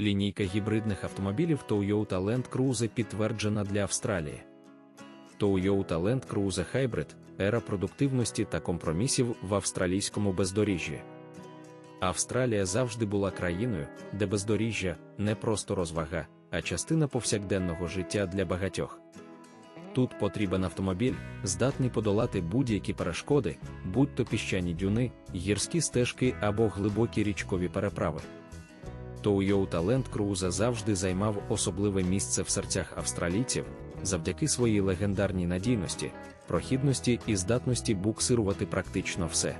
Лінійка гібридних автомобілів Toyota Land Cruiser підтверджена для Австралії. Toyota Land Cruiser Hybrid – ера продуктивності та компромісів в австралійському бездоріжжі. Австралія завжди була країною, де бездоріжжя не просто розвага, а частина повсякденного життя для багатьох. Тут потрібен автомобіль, здатний подолати будь-які перешкоди, будь то піщані дюни, гірські стежки або глибокі річкові переправи. Toyota Land Cruiser завжди займав особливе місце в серцях австралійців завдяки своїй легендарній надійності, прохідності і здатності буксирувати практично все.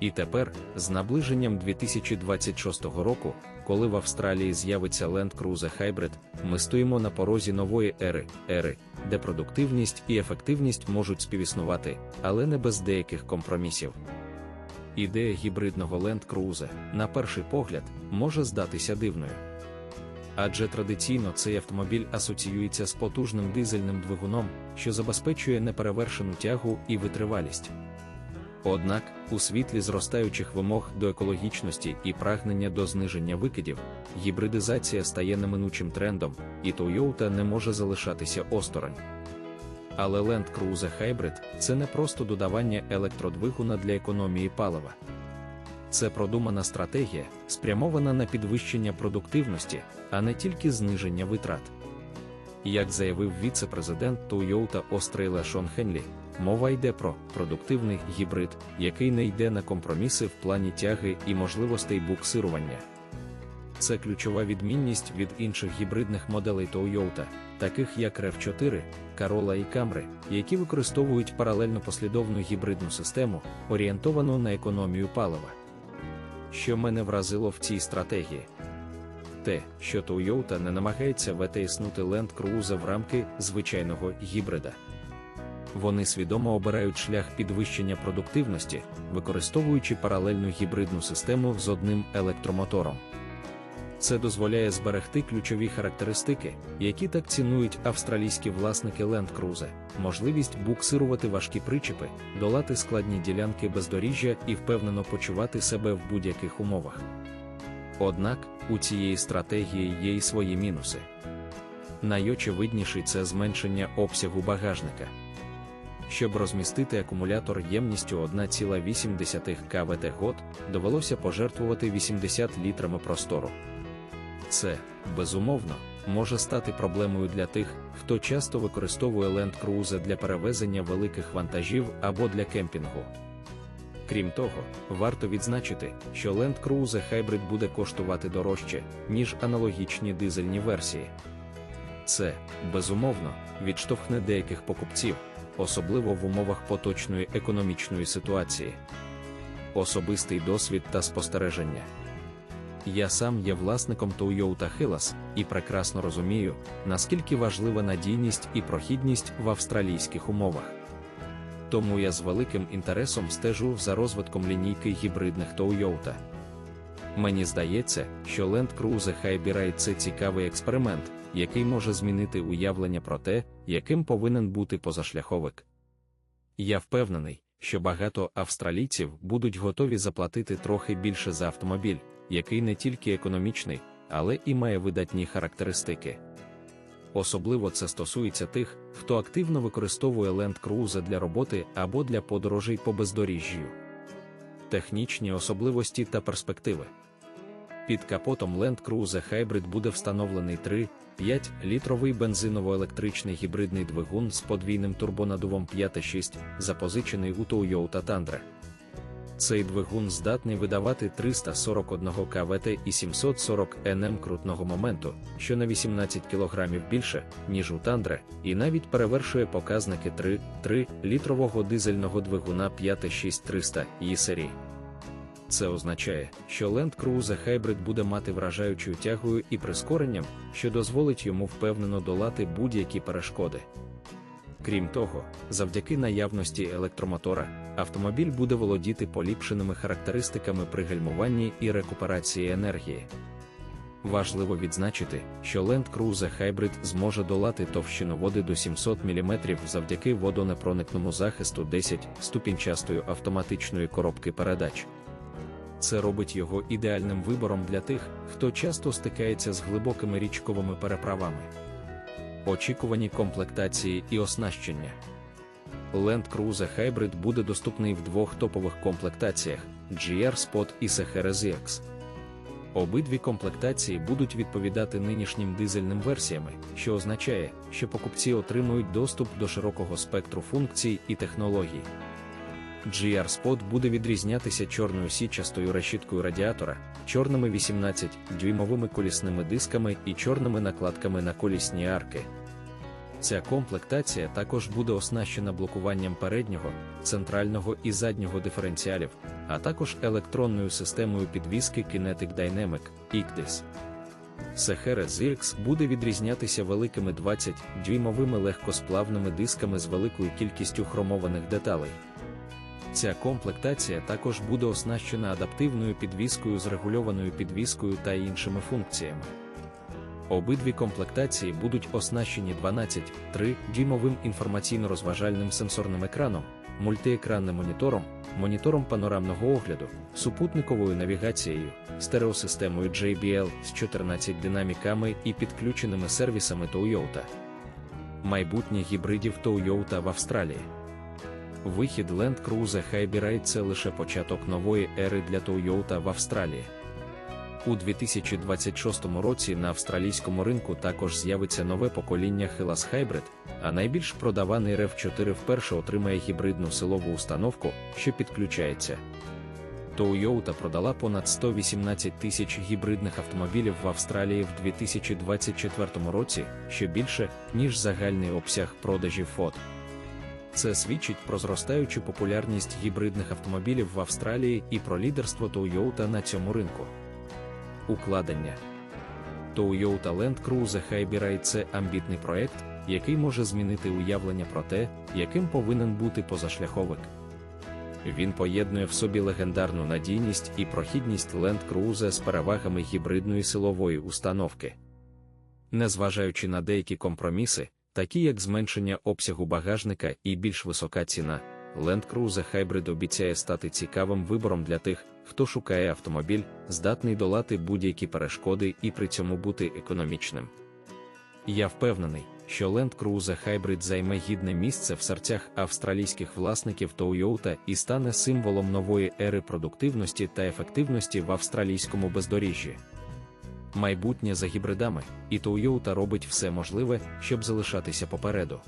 І тепер, з наближенням 2026 року, коли в Австралії з'явиться Land Cruiser Hybrid, ми стоїмо на порозі нової ери, ери, де продуктивність і ефективність можуть співіснувати, але не без деяких компромісів. Ідея гібридного Land Cruiser, на перший погляд, може здатися дивною. Адже традиційно цей автомобіль асоціюється з потужним дизельним двигуном, що забезпечує неперевершену тягу і витривалість. Однак, у світлі зростаючих вимог до екологічності і прагнення до зниження викидів, гібридизація стає неминучим трендом, і Toyota не може залишатися осторонь. Але Land Cruiser Hybrid – це не просто додавання електродвигуна для економії палива. Це продумана стратегія, спрямована на підвищення продуктивності, а не тільки зниження витрат. Як заявив віце-президент Toyota Острейла Шон Хенлі, мова йде про продуктивний гібрид, який не йде на компроміси в плані тяги і можливостей буксирування. Це ключова відмінність від інших гібридних моделей Toyota, таких як RAV4, Corolla і Camry, які використовують паралельно послідовну гібридну систему, орієнтовану на економію палива. Що мене вразило в цій стратегії? Те, що Toyota не намагається витиснути Land Cruiser в рамки звичайного гібрида. Вони свідомо обирають шлях підвищення продуктивності, використовуючи паралельну гібридну систему з одним електромотором. Це дозволяє зберегти ключові характеристики, які так цінують австралійські власники Land Cruiser, можливість буксирувати важкі причепи, долати складні ділянки бездоріжжя і впевнено почувати себе в будь-яких умовах. Однак у цієї стратегії є й свої мінуси. Найочевидніший це зменшення обсягу багажника. Щоб розмістити акумулятор ємністю 1,8 кВт год, довелося пожертвувати 80 літрами простору. Це, безумовно, може стати проблемою для тих, хто часто використовує Land Cruiser для перевезення великих вантажів або для кемпінгу. Крім того, варто відзначити, що Land Cruiser Hybrid буде коштувати дорожче, ніж аналогічні дизельні версії. Це, безумовно, відштовхне деяких покупців, особливо в умовах поточної економічної ситуації. Особистий досвід та спостереження. Я сам є власником Toyota Hilux і прекрасно розумію, наскільки важлива надійність і прохідність в австралійських умовах. Тому я з великим інтересом стежу за розвитком лінійки гібридних Toyota. Мені здається, що Land Cruiser Hybrid – це цікавий експеримент, який може змінити уявлення про те, яким повинен бути позашляховик. Я впевнений, що багато австралійців будуть готові заплатити трохи більше за автомобіль, який не тільки економічний, але і має видатні характеристики. Особливо це стосується тих, хто активно використовує Land Cruiser для роботи або для подорожей по бездоріжжю. Технічні особливості та перспективи. Під капотом Land Cruiser Hybrid буде встановлений 3-5 літровий бензиново-електричний гібридний двигун з подвійним турбонадувом 5.6, запозичений у Toyota Tundra. Цей двигун здатний видавати 341 КВТ і 740 НМ крутного моменту, що на 18 кг більше, ніж у Тандре, і навіть перевершує показники 3-3 літрового дизельного двигуна 56300 її серії. Це означає, що Land Cruiser Hybrid буде мати вражаючою тягою і прискоренням, що дозволить йому впевнено долати будь-які перешкоди. Крім того, завдяки наявності електромотора, автомобіль буде володіти поліпшеними характеристиками при гальмуванні і рекуперації енергії. Важливо відзначити, що Land Cruiser Hybrid зможе долати товщину води до 700 мм завдяки водонепроникному захисту 10 ступінчастої автоматичної коробки передач. Це робить його ідеальним вибором для тих, хто часто стикається з глибокими річковими переправами. Очікувані комплектації і оснащення. Land Cruiser Hybrid буде доступний в двох топових комплектаціях GR Spot і Sahara ZX. Обидві комплектації будуть відповідати нинішнім дизельним версіями, що означає, що покупці отримують доступ до широкого спектру функцій і технологій. GR Spot буде відрізнятися чорною січастою решіткою радіатора, чорними 18-дюймовими колісними дисками і чорними накладками на колісні арки. Ця комплектація також буде оснащена блокуванням переднього, центрального і заднього диференціалів, а також електронною системою підвіски Kinetic Dynamic ICDIS. Sahara ZX буде відрізнятися великими 20-дюймовими легкосплавними дисками з великою кількістю хромованих деталей. Ця комплектація також буде оснащена адаптивною підвіскою з регульованою підвіскою та іншими функціями. Обидві комплектації будуть оснащені 12-3 дюймовим інформаційно-розважальним сенсорним екраном, мультиекранним монітором, монітором панорамного огляду, супутниковою навігацією, стереосистемою JBL з 14 динаміками і підключеними сервісами Toyota. Майбутнє гібридів Toyota в Австралії. Вихід Land Cruiser Hybrid – це лише початок нової ери для Toyota в Австралії. У 2026 році на австралійському ринку також з'явиться нове покоління Hilux Hybrid, а найбільш продаваний rev 4 вперше отримає гібридну силову установку, що підключається. Toyota продала понад 118 тисяч гібридних автомобілів в Австралії в 2024 році, що більше, ніж загальний обсяг продажів Ford. Це свідчить про зростаючу популярність гібридних автомобілів в Австралії і про лідерство Toyota на цьому ринку. Укладення Toyota Land Cruiser Hybrid – це амбітний проект, який може змінити уявлення про те, яким повинен бути позашляховик. Він поєднує в собі легендарну надійність і прохідність Land Cruiser з перевагами гібридної силової установки. Незважаючи на деякі компроміси, такі як зменшення обсягу багажника і більш висока ціна, Land Cruiser Hybrid обіцяє стати цікавим вибором для тих, хто шукає автомобіль, здатний долати будь-які перешкоди і при цьому бути економічним. Я впевнений, що Land Cruiser Hybrid займе гідне місце в серцях австралійських власників Toyota і стане символом нової ери продуктивності та ефективності в австралійському бездоріжжі. Майбутнє за гібридами, і Toyota робить все можливе, щоб залишатися попереду.